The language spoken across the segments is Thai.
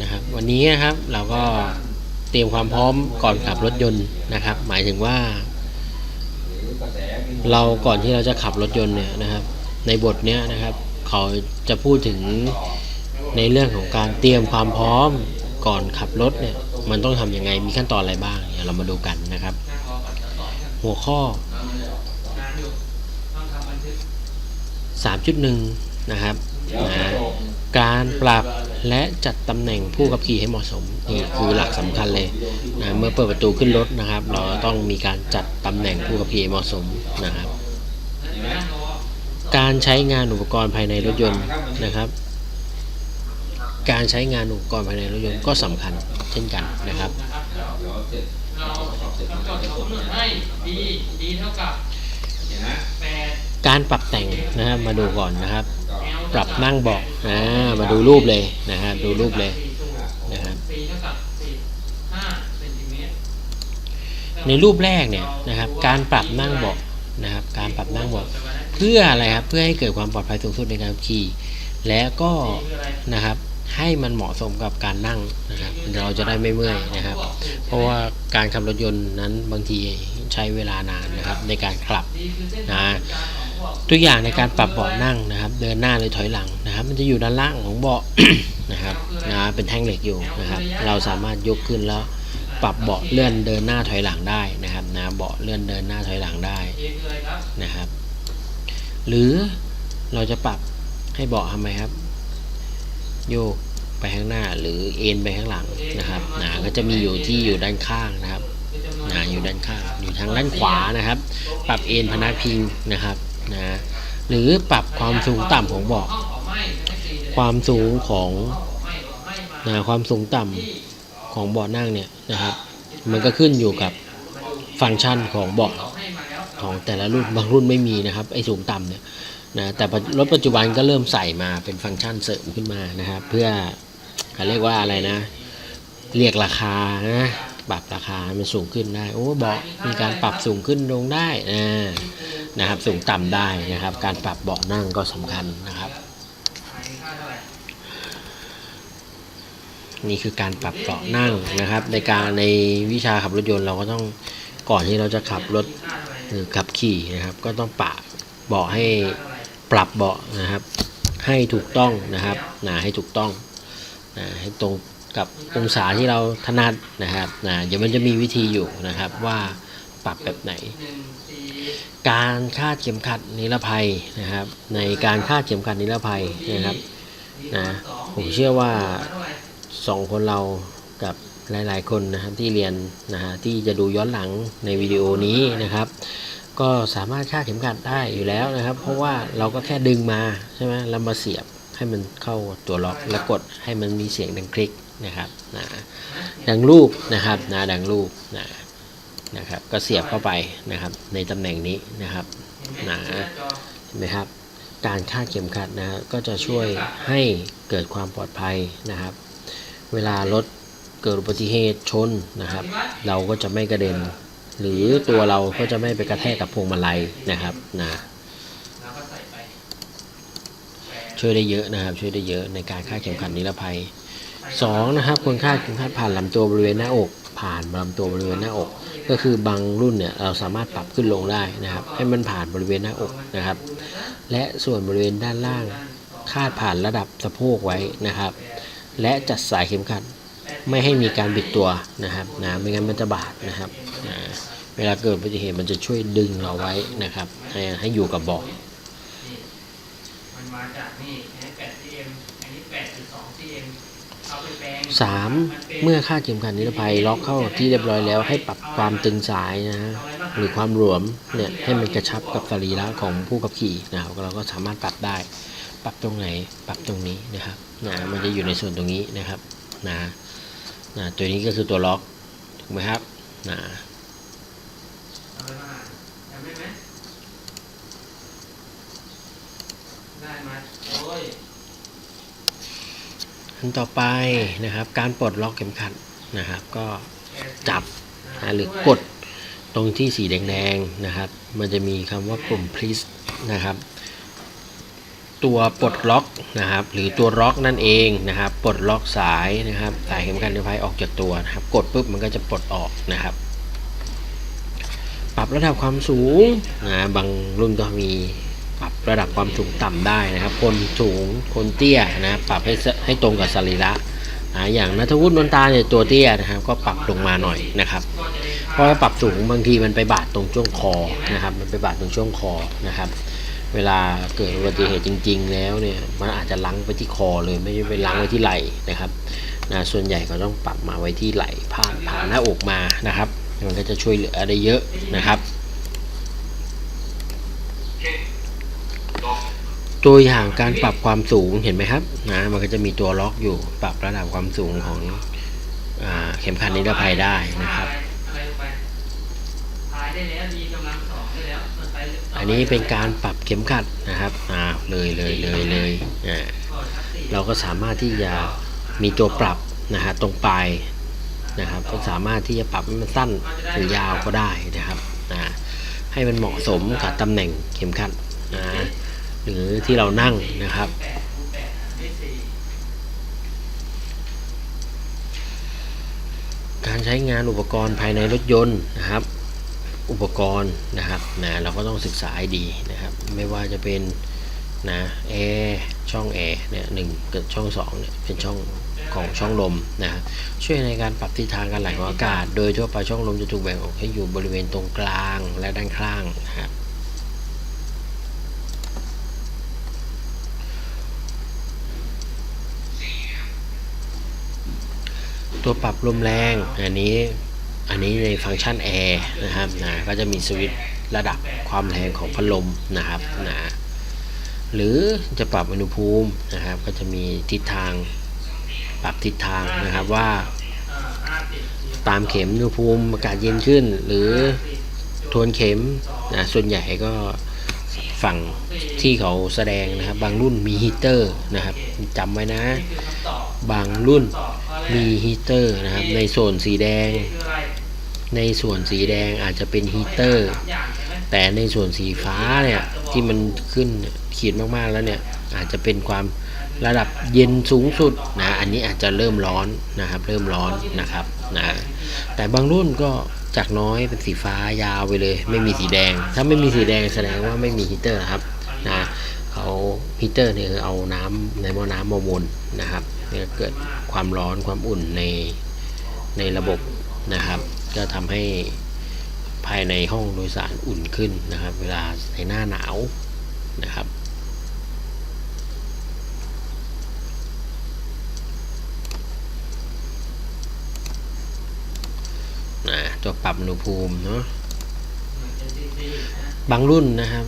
นะครับวันนี้นะครับเราก็เตรียมความพร้อมก่อนขับรถยนต์นะครับ หมายถึงว่า เราก่อนที่เราจะขับรถยนต์เนี่ยนะครับ ในบทเนี้ยนะครับ เขาจะพูดถึงในเรื่องของการเตรียมความพร้อมก่อนขับรถเนี่ยมันต้องทำยังไงมีขั้นตอนอะไรบ้างเนี่ยเรามาดูกันนะครับ หัวข้อ 3.1 นะครับนะการปรับ และจัดตำแหน่งผู้ขับขี่ให้เหมาะสมนี่คือหลักสำคัญเลยนะเมื่อเปิดประตูขึ้นรถนะครับ เราต้องมีการจัดตำแหน่งผู้ขับขี่ให้เหมาะสมนะครับ การใช้งานอุปกรณ์ภายในรถยนต์นะครับ การใช้งานอุปกรณ์ภายในรถยนต์ก็สำคัญเช่นกันนะครับเราจดสมหนึ่งให้ d d เท่ากับแปด การปรับแต่งนะครับมาดูก่อนนะครับ ปรับนั่งเบาะอ่ามาดูรูปเลยนะครับดูรูปเลยนะครับในรูปแรกเนี่ยนะครับ การปรับนั่งเบาะนะครับ การปรับนั่งเบาะเพื่ออะไรครับเพื่อให้เกิดความปลอดภัยสูงสุดในการขี่ และก็นะครับให้มันเหมาะสมกับการนั่งนะครับ เราจะได้ไม่เมื่อยนะครับ เพราะว่าการขับรถยนต์นั้นบางทีใช้เวลานานนะครับในการขับนะ ทางกองพวกตัวอย่างในการปรับเบาะนั่งนะครับ เดินหน้าหรือถอยหลังนะครับ มันจะอยู่ด้านล่างของเบาะนะครับนะเป็นแท่งเหล็กอยู่นะครับ เราสามารถยกขึ้นแล้วปรับเบาะเลื่อนเดินหน้าถอยหลังได้นะครับนะเบาะเลื่อนเดินหน้าถอยหลังได้นะครับ หรือเราจะปรับให้เบาะทำไมครับ โยกไปข้างหน้าหรือเอ็นไปข้างหลังนะครับนะก็จะมีอยู่ที่อยู่ด้านข้างนะครับคือจำนวนนะอยู่ด้านข้างอยู่ทางด้านขวานะครับ ปรับเอ็นพนักพิงนะครับ นะหรือปรับความสูงต่ำของเบาะความสูงของนะความสูงต่ำของเบาะนั่งเนี่ยนะครับ มันก็ขึ้นอยู่กับฟังก์ชันของเบาะของแต่ละรุ่นบางรุ่นไม่มีนะครับไอ้สูงต่ำเนี่ยนะแต่รถปัจจุบันก็เริ่มใส่มาเป็นฟังก์ชันเสริมขึ้นมานะครับ เพื่อเขาเรียกว่าอะไรนะ เรียกราคานะ ปรับราคาให้มันสูงขึ้นได้ โอ้เบาะมีการปรับสูงขึ้นลงได้อ่านะครับ สูงต่ำได้นะครับ การปรับเบาะนั่งก็สำคัญนะครับค่าเท่าไหร่นี่คือการปรับเบาะนั่งนะครับ ในการในวิชาขับรถยนต์เราก็ต้องก่อนที่เราจะขับรถค่าเท่าไหร่หรือขับขี่นะครับ ก็ต้องปะเบาะให้ปรับเบาะนะครับ ให้ถูกต้องนะครับนะให้ถูกต้องนะให้ตรง กับองศาที่เราถนัดนะครับนะเดี๋ยวมันจะมีวิธีอยู่นะครับว่าปรับแบบไหน การคาดเข็มขัดนิรภัยนะครับ ในการคาดเข็มขัดนิรภัยนะครับนะผมเชื่อว่าสองคนเรากับหลาย ๆ คนนะครับที่เรียนนะฮะที่จะดูย้อนหลังในวิดีโอนี้นะครับ ก็สามารถคาดเข็มขัดได้อยู่แล้วนะครับ เพราะว่าเราก็แค่ดึงมาใช่ไหมแล้วมาเสียบให้มันเข้าตัวล็อกแล้วกดให้มันมีเสียงดังคลิก นะครับนะดังรูปนะครับนะดังรูปนะนะครับก็เสียบเข้าไปนะครับในตำแหน่งนี้นะครับนะเห็นไหมครับการคาดเข็มขัดนะก็จะช่วยให้เกิดความปลอดภัยนะครับ เวลารถเกิดอุบัติเหตุชนนะครับ เราก็จะไม่กระเด็น หรือตัวเราก็จะไม่ไปกระแทกกับพวงมาลัยนะครับนะช่วยได้เยอะนะครับ ช่วยได้เยอะในการคาดเข็มขัดนิรภัย สองนะครับควรคาดเข็มขัดผ่านลำตัวบริเวณหน้าอก ผ่านลำตัวบริเวณหน้าอก ก็คือบางรุ่นเนี่ยเราสามารถปรับขึ้นลงได้นะครับ ให้มันผ่านบริเวณหน้าอกนะครับ และส่วนบริเวณด้านล่างคาดผ่านระดับสะโพกไว้นะครับ และจัดสายเข็มขัดไม่ให้มีการบิดตัวนะครับนะไม่งั้นมันจะบาดนะครับนะเวลาเกิดอุบัติเหตุมันจะช่วยดึงเราไว้นะครับให้ให้อยู่กับเบาะ 3. เมื่อค่าเข็มขัดนิรภัยล็อกเข้าที่เรียบร้อยแล้วให้ปรับความตึงสายนะฮะหรือความหลวมเนี่ยให้มันกระชับกับสรีระของผู้ขับขี่นะครับเราก็สามารถปรับได้ ปรับตรงไหนปรับตรงนี้นะครับนะมันจะอยู่ในส่วนตรงนี้นะครับนะนะตัวนี้ก็คือตัวล็อกถูกไหมครับนะ อันต่อไปนะครับ การปลดล็อกเข็มขัดนะครับ ก็จับนะหรือกดตรงที่สีแดงๆนะครับ มันจะมีคำว่ากลุ่ม please นะครับ ตัวปลดล็อกนะครับ หรือตัวล็อกนั่นเองนะครับปลดล็อกสายนะครับสายเข็มขัดนิรภัยออกจากตัวนะครับ กดปุ๊บมันก็จะปลดออกนะครับ ปรับระดับความสูงนะบางรุ่นก็มีป ระดับความสูงต่ำได้นะครับ คนสูงคนเตี้ยนะปรับให้ให้ตรงกับสรีระนะอย่างนัทวุฒินนตาเนี่ยตัวเตี้ยนะครับ ก็ปรับลงมาหน่อยนะครับเพราะว่าปรับสูงบางทีมันไปบาดตรงช่วงคอนะครับ มันไปบาดตรงช่วงคอนะครับ เวลาเกิดอุบัติเหตุจริง ๆ แล้วเนี่ยมันอาจจะลังไปที่คอเลยไม่ใช่ไปลังไว้ที่ไหล่นะครับนะส่วนใหญ่ก็ต้องปรับมาไว้ที่ไหล่ผ่านผ่านหน้าอกมานะครับ มันก็จะช่วยเหลือได้เยอะนะครับ ตัวอย่างการปรับความสูงเห็นไหมครับนะมันก็จะมีตัวล็อกอยู่ปรับระดับความสูงของอเข็มขัดนิรภัยได้นะครับอะไรลงไปพายได้แล้วดีกำลังสองได้แล้วส่วนไปอันนี้เป็นการปรับเข็มขัดนะครับอ่าเลยเลยเลยเลยอ่าเราก็สามารถที่จะมีตัวปรับนะฮะตรงปลายนะครับก็สามารถที่จะปรับให้มันสั้นหรือยาวก็ได้นะครับนะให้มันเหมาะสมกับตำแหน่งเข็มขัดนะ หรือที่เรานั่งนะครับ การใช้งานอุปกรณ์ภายในรถยนต์นะครับ อุปกรณ์นะครับนะเราก็ต้องศึกษาให้ดีนะครับ ไม่ว่าจะเป็นนะแอร์ช่องแอร์เนี่ยหนึ่งกับช่องสองเนี่ยเป็นช่องของช่องลมนะช่วยในการปรับทิศทางการไหลของอากาศ โดยทั่วไปช่องลมจะถูกแบ่งออกให้อยู่บริเวณตรงกลางและด้านข้างนะครับ ตัวปรับลมแรง อันนี้อันนี้ในฟังก์ชันแอร์นะครับนะก็จะมีสวิตช์ระดับความแรงของพัดลมนะครับนะหรือจะปรับอุณหภูมินะครับ ก็จะมีทิศทางปรับทิศทางนะครับว่า ตามเข็มอุณหภูมิอากาศเย็นขึ้น หรือทวนเข็มนะส่วนใหญ่ก็ ฝั่งที่เขาแสดงนะครับ บางรุ่นมีฮีเตอร์นะครับจำไว้นะ บางรุ่นมีฮีเตอร์นะครับ ในโซนสีแดง ในส่วนสีแดงอาจจะเป็นฮีเตอร์ แต่ในส่วนสีฟ้าเนี่ยที่มันขึ้นขีดมากๆแล้วเนี่ยอาจจะเป็นความระดับเย็นสูงสุดนะ อันนี้อาจจะเริ่มร้อนนะครับ เริ่มร้อนนะครับนะแต่บางรุ่นก็ จากน้อยเป็นสีฟ้ายาวไปเลย ไม่มีสีแดง ถ้าไม่มีสีแดงแสดงว่าไม่มีฮีเตอร์นะครับนะเขาฮีเตอร์เนี่ยเอาน้ำในหม้อน้ำมาวนนะครับเนี่ยเกิดความร้อนความอุ่นในในระบบนะครับ ก็ทำให้ภายในห้องโดยสารอุ่นขึ้นนะครับ เวลาในหน้าหนาวนะครับ นะ ตัวปรับอุณหภูมิเนาะบางรุ่นนะครับ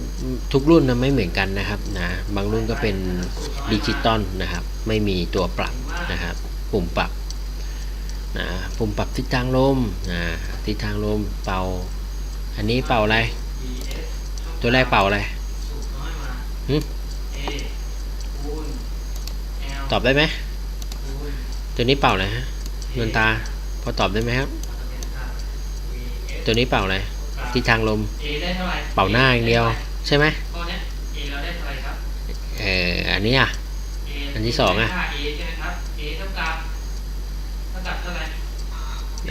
ทุกรุ่นนะไม่เหมือนกันนะครับนะบางรุ่นก็เป็นดิจิตอลนะครับ ไม่มีตัวปรับนะครับ ปุ่มปรับนะปุ่มปรับทิศทางลมนะทิศทางลมเป่า อันนี้เป่าอะไร ตัวแรกเป่าอะไรตอบได้ไหมตัวนี้เป่าอะไรฮะดวงตาพอตอบได้ไหมครับ ตัวนี้เป่าอะไรทิศทางลม A ได้เท่าไหร่เป่าหน้าอย่างเดียวใช่ไหมข้อเนี้ย A เราได้เท่าไหร่ครับเอออันนี้อะ A อันที่สองอะค่า A ใช่ไหมครับ A เท่ากับเท่ากับเท่าไหร่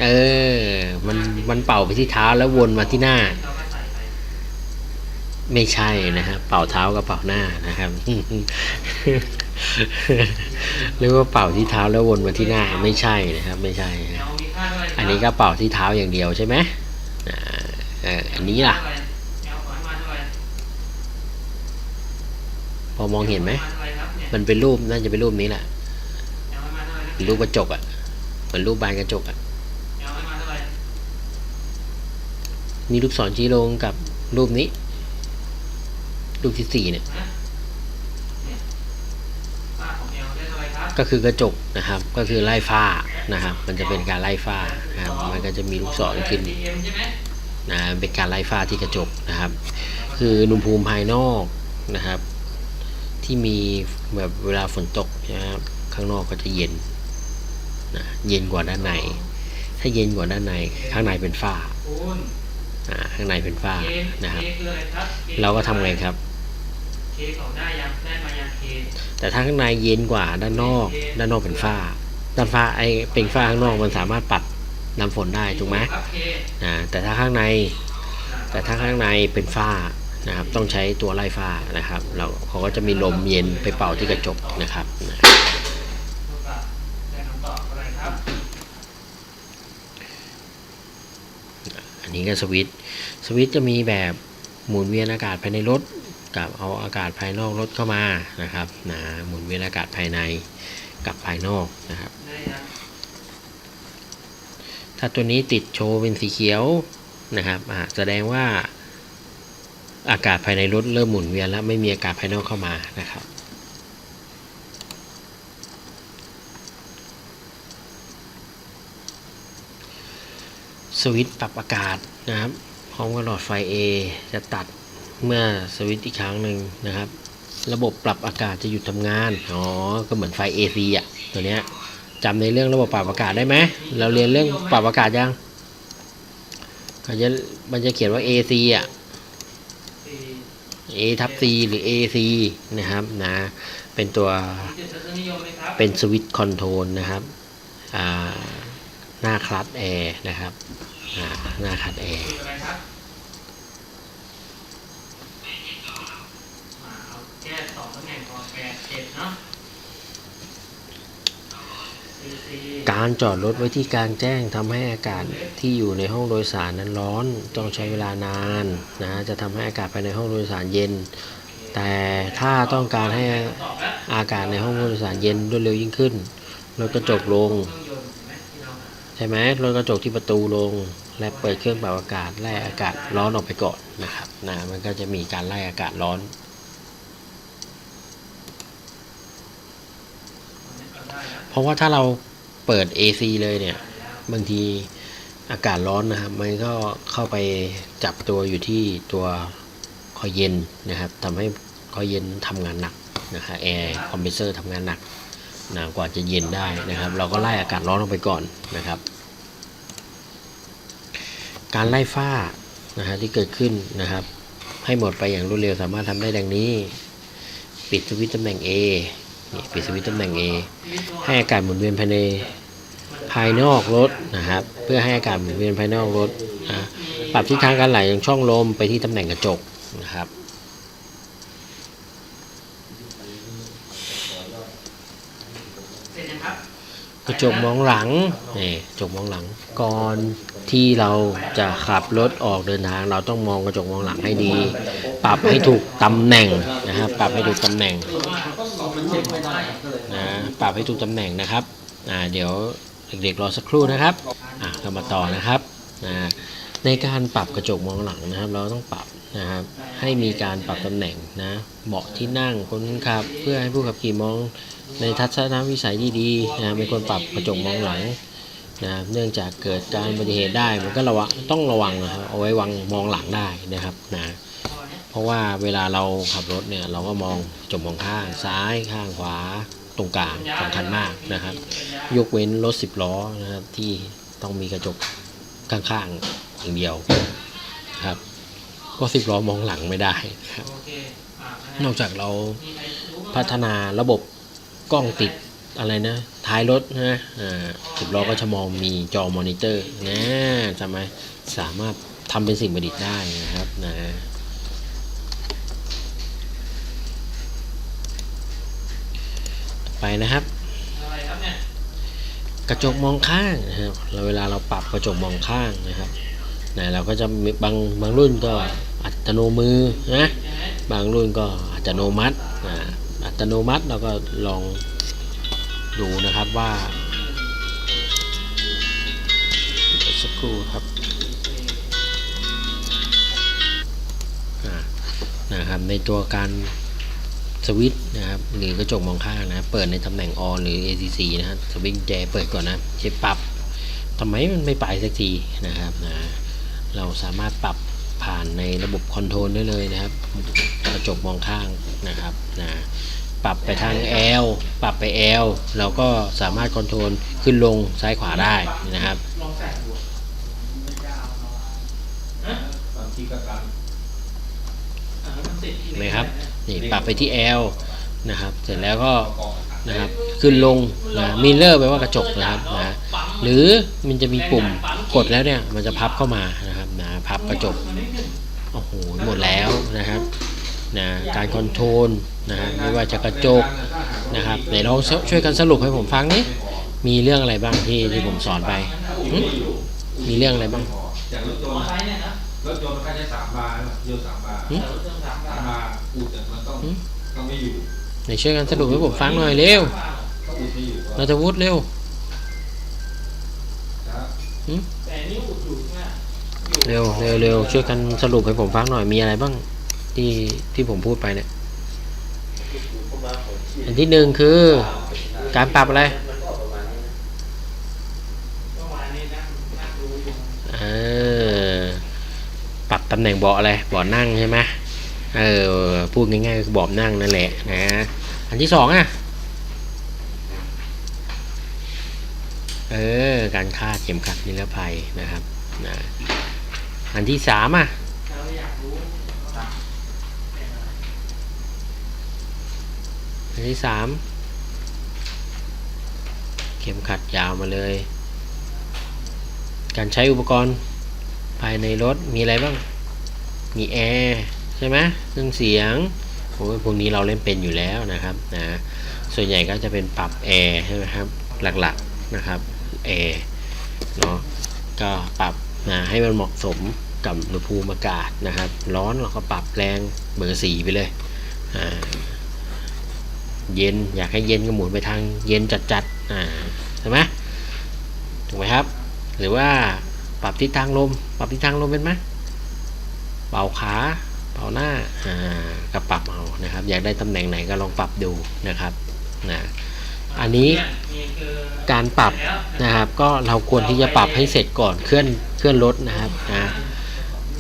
เออ มัน มันเป่าไปที่เท้าแล้ววนมาที่หน้าเราก็ใส่ไปไม่ใช่นะครับเป่าเท้ากับเป่าหน้านะครับหรือว่าเป่าที่เท้าแล้ววนมาที่หน้า ไม่ใช่นะครับ ไม่ใช่นะ L มีค่าเท่าไหร่ครับอันนี้ก็เป่าที่เท้าอย่างเดียวใช่ไหมอ่า เอออันนี้ล่ะ พอมองเห็นไหม มันเป็นรูปน่าจะเป็นรูปนี้แหละเป็นรูปกระจกอะ เหมือนรูปบานกระจกอะ มีลูกศรชี้ลงกับรูปนี้ รูปที่สี่เนี่ย ก็คือกระจกนะครับ ก็คือไล่ฝ้านะครับ มันจะเป็นการไล่ฝ้านะครับ มันก็จะมีลูกศรขึ้นใช่ไหม นะเป็นการไล่ฝ้าที่กระจกนะครับ คืออุณหภูมิภายนอกนะครับ ที่มีแบบเวลาฝนตกนะครับข้างนอกก็จะเย็นนะเย็นกว่าด้านใน ถ้าเย็นกว่าด้านในข้างในเป็นฝ้าข้างในเป็นฝ้านะครับ เราก็ทำไงครับแต่ถ้าข้างในเย็นกว่าด้านนอก ด้านนอกเป็นฝ้า ด้านฝ้าไอเป็นฝ้าข้างนอกมันสามารถปรับ น้ำฝนได้ถูกไหมครับเคอ่าแต่ถ้าข้างใน แต่ถ้าข้างในเป็นฝ้านะครับ ต้องใช้ตัวไล่ฝ้านะครับ เราเขาก็จะมีลมเย็นไปเป่าที่กระจกนะครับนะอันนี้ก็สวิตช์สวิตช์จะมีแบบหมุนเวียนอากาศภายในรถกับเอาอากาศภายนอกรถเข้ามานะครับนะหมุนเวียนอากาศภายในกับภายนอกนะครับ ถ้าตัวนี้ติดโชว์เป็นสีเขียวนะครับอ่าแสดงว่าอากาศภายในรถเริ่มหมุนเวียนแล้วไม่มีอากาศภายนอกเข้ามานะครับสวิตช์ปรับอากาศนะครับพร้อมกับหลอดไฟ A จะตัดเมื่อสวิตช์อีกครั้งหนึ่งนะครับ ระบบปรับอากาศจะหยุดทำงาน อ๋อ ก็เหมือนไฟ AC อะ ตัวเนี้ย จำในเรื่องระบบปรับอากาศได้ไหมเราเรียนเรื่องปรับอากาศยังเขาจะมันจะเขียนว่า AC อะ A ทับ C หรือ AC นะครับนะเป็นตัวเป็นสวิตช์คอนโทรลนะครับอ่าหน้าคลัตแอร์นะครับหน้าคลัตแอร์ จุดอะไรครับมาเอาแค่สองตำแหน่งพอแปดเจ็ดเนาะสี่สี่ การจอดรถไว้ที่กลางแจ้งทำให้อากาศที่อยู่ในห้องโดยสารนั้นร้อนต้องใช้เวลานานนะจะทำให้อากาศภายในห้องโดยสารเย็น แต่ถ้าต้องการให้อากาศในห้องโดยสารเย็นรวดเร็วยิ่งขึ้นลดกระจกลงใช่ไหมลดกระจกที่ประตูลง และเปิดเครื่องปรับอากาศไล่อากาศร้อนออกไปก่อนนะครับนะมันก็จะมีการไล่อากาศร้อน เพราะว่าถ้าเราเปิด AC เลยเนี่ย บางทีอากาศร้อนนะครับ มันก็เข้าไปจับตัวอยู่ที่ตัวคอยเย็นนะครับทำให้คอยเย็นทำงานหนักนะครับแอร์คอมเพรสเซอร์ทำงานหนักนะกว่าจะเย็นได้นะครับ เราก็ไล่อากาศร้อนออกไปก่อนนะครับ การไล่ฝ้านะฮะที่เกิดขึ้นนะครับ ให้หมดไปอย่างรวดเร็วสามารถทำได้ดังนี้ ปิดสวิตช์ตำแหน่ง A นี่ปิดสวิตช์ตำแหน่ง A ให้อากาศหมุนเวียนภายในภายนอกรถนะครับ เพื่อให้อากาศหมุนเวียนภายนอกรถนะปรับทิศทางการไหลของช่องลมไปที่ตำแหน่งกระจกนะครับเสร็จยังครับกระจกมองหลังนี่กระจกมองหลังก่อน ที่เราจะขับรถออกเดินทาง เราต้องมองกระจกมองหลังให้ดี ปรับให้ถูกตำแหน่งนะครับ ปรับให้ถูกตำแหน่งนเช็คไม่ได้ก็เลยนะปรับให้ถูกตำแหน่งนะครับอ่าเดี๋ยวเด็กๆรอสักครู่นะครับอะเรามาต่อนะครับนะในการปรับกระจกมองหลังนะครับ เราต้องปรับนะครับให้มีการปรับตำแหน่งนะเบาะที่นั่งคนขับ เพื่อให้ผู้ขับขี่มองในทัศนวิสัยที่ดีนะไม่ควรปรับกระจกมองหลัง นะเนื่องจากเกิดการอุบัติเหตุได้มันก็ระวังต้องระวังนะครับเอาไว้วางมองหลังได้นะครับนะเพราะว่าเวลาเราขับรถเนี่ยเราก็มองกระจกมองข้างซ้ายข้างขวาตรงกลางสำคัญมากนะครับ ยกเว้นรถสิบล้อนะครับที่ต้องมีกระจกข้างๆอย่างเดียวนะครับ ก็สิบล้อมองหลังไม่ได้นะครับโอเคอะนอกจากเรามีใครรู้บ้างพัฒนาระบบกล้องติด อะไรนะ ท้ายรถนะอ่าสิบล้อก็จะมองมีจอมอนิเตอร์นะทำไมสามารถทำเป็นสิ่งประดิษฐ์ได้นะครับนะต่อไปนะครับอะไรครับเนี่ยกระจกมองข้างนะครับเราเวลาเราปรับกระจกมองข้างนะครับนะเราก็จะมีบางบางรุ่นก็อัตโนมือนะใช่ไหมบางรุ่นก็อัตโนมัตินะอัตโนมัติเราก็ลอง ดูนะครับว่าสักครู่ครับนะครับในตัวการสวิตนะครับหรือกระจกมองข้างนะเปิดในตำแหน่ง on หรือ ACC นะครับสวิตแจเปิดก่อนนะใช้ปรับทำไมมันไม่ไปสักทีนะครับนะเราสามารถปรับผ่านในระบบคอนโทรลได้เลยนะครับ กระจกมองข้างนะครับนะ ปรับไปทาง L ปรับไป L เราก็สามารถคอนโทรลขึ้นลงซ้ายขวาได้นะครับเนะฮะบางทีก็การอะมันติดที่เห็นไหมครับนี่ปรับไปที่ L นะครับ เสร็จแล้วก็นะครับขึ้นลงนะมิเลอร์แปลว่ากระจกนะครับนะหรือมันจะมีปุ่มกดแล้วเนี่ยมันจะพับเข้ามานะครับนะพับกระจกโอ้โหหมดแล้วนะครับ นะการคอนโทรลนะฮะไม่ว่าจะกระจกนะครับไหนลองช่วยกันสรุปให้ผมฟังนี่มีเรื่องอะไรบ้างที่ที่ผมสอนไปหึมีเรื่องอะไรบ้างอย่างรถยนต์ใช้เนี่ยนะรถยนต์มันก็ใช้สามบาร์โยนสามบาร์หึแต่รถเครื่องสามสามบาทบาร์อุดเนี่ยมันต้องหึต้องไม่อยู่ไหนช่วยกันสรุปให้ผมฟังหน่อยเร็วต้องอุดไม่อยู่เราจะวุฒิเร็วครับแต่นี่อุดอยู่ใช่ไหมอยู่เร็วเร็วเร็วช่วยกันสรุปให้ผมฟังหน่อยมีอะไรบ้าง ที่ที่ผมพูดไปเนี่ยอันที่หนึ่งคือการปรับอะไรประมาณนี้นะนั่งดูอยู่เออปรับตำแหน่งเบาะอะไรเบาะนั่งใช่ไหมเออพูดง่ายๆคือเบาะนั่งนั่นแหละนะอันที่สองอะเออการคาดเข็มขัดนิรภัยนะครับนะอันที่สามอะ เราอยากรู้ว่าเป็นอะไร อันที่สามเข็มขัดยาวมาเลย การใช้อุปกรณ์ภายในรถมีอะไรบ้าง มีแอร์ใช่ไหมเครื่องเสียงโอ้ยพวกนี้เราเล่นเป็นอยู่แล้วนะครับนะส่วนใหญ่ก็จะเป็นปรับแอร์ใช่ไหมครับหลักๆนะครับแอร์เนาะก็ปรับนะให้มันเหมาะสมกับอุณหภูมิอากาศนะครับ ร้อนเราก็ปรับแรงเบอร์สีไปเลยอ่า เย็นอยากให้เย็นก็หมุนไปทางเย็นจัดๆอ่าใช่ไหมถูกไหมครับ หรือว่าปรับทิศทางลม ปรับทิศทางลมเป็นไหมเบาขาเบาหน้าอ่าก็ปรับเอานะครับ อยากได้ตำแหน่งไหนก็ลองปรับดูนะครับนะอันนี้การปรับนะครับ ก็เราควรที่จะปรับให้เสร็จก่อนเคลื่อนเคลื่อนรถนะครับนะ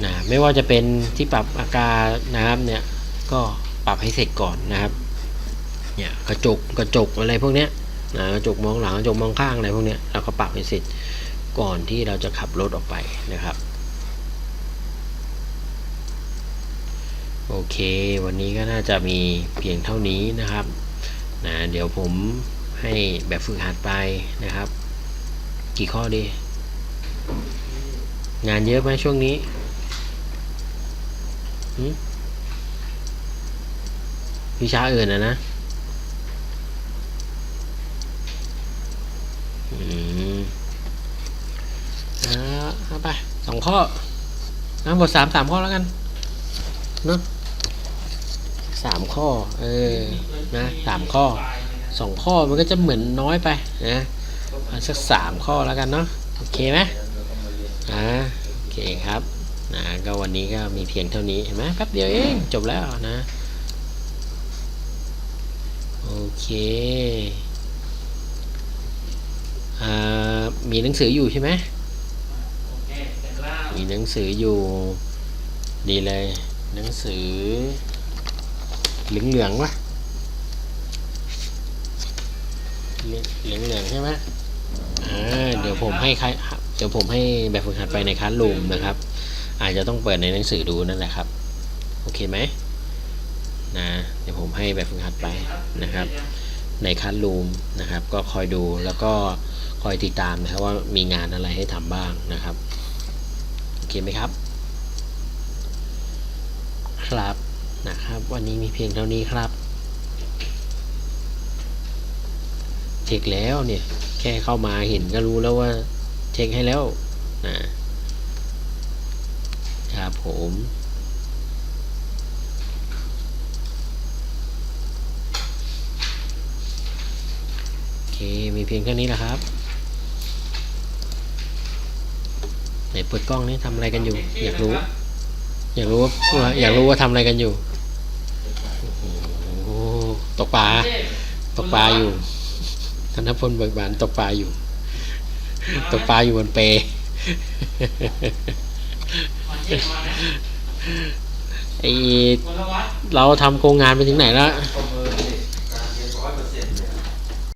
นะไม่ว่าจะเป็นที่ปรับอากาศนะครับเนี่ยก็ปรับให้เสร็จก่อนนะครับ เนี่ยกระจกกระจกอะไรพวกเนี้ยนะกระจกมองหลังกระจกมองข้างอะไรพวกเนี้ยเราก็ปรับให้เสร็จก่อนที่เราจะขับรถออกไปนะครับโอเค วันนี้ก็น่าจะมีเพียงเท่านี้นะครับนะเดี๋ยวผมให้แบบฝึกหัดไปนะครับ กี่ข้อดี งานเยอะไหมช่วงนี้วิชาอื่นนะนะ อืมอ่าเอาไปสองข้อนะบทสามสามข้อแล้วกันเนอะสามข้อ เออ นะสามข้อสองข้อมันก็จะเหมือนน้อยไปนะสักสามข้อแล้วกันเนาะโอเคไหมอ่าโอเคครับนะก็วันนี้ก็มีเพียงเท่านี้เห็นไหมแป๊บเดียวเองจบแล้วนะ โอเค มีหนังสืออยู่ใช่ไหมมีหนังสืออยู่ ดีเลย หนังสือเหลืองเหลืองวะเหลืองเหลืองใช่ไหมเดี๋ยวผมให้ใครเดี๋ยวผมให้แบบฝึกหัดไปในคัสรูมนะครับ อาจจะต้องเปิดในหนังสือดูนั่นแหละครับ โอเคไหมนะเดี๋ยวผมให้แบบฝึกหัดไปนะครับ ในคัสรูมนะครับ ก็คอยดูแล้วก็ คอยติดตามนะครับว่ามีงานอะไรให้ทำบ้างนะครับโอเคไหมครับ ครับนะครับ วันนี้มีเพียงเท่านี้ครับเช็คแล้วเนี่ยแค่เข้ามาเห็นก็รู้แล้วว่าเช็คให้แล้วนะครับผมโอเคมีเพียงแค่นี้แหละครับ ไหน เปิดกล้องนี่ทำอะไรกันอยู่ อยากรู้ อยากรู้ว่าอยากรู้ว่าทำอะไรกันอยู่โอ้โหตกปลาตกปลาอยู่ธนพลเบิกบานตกปลาอยู่ ตกปลาอยู่บนเปไอเราทำโครงงานไปถึงไหนแล้ว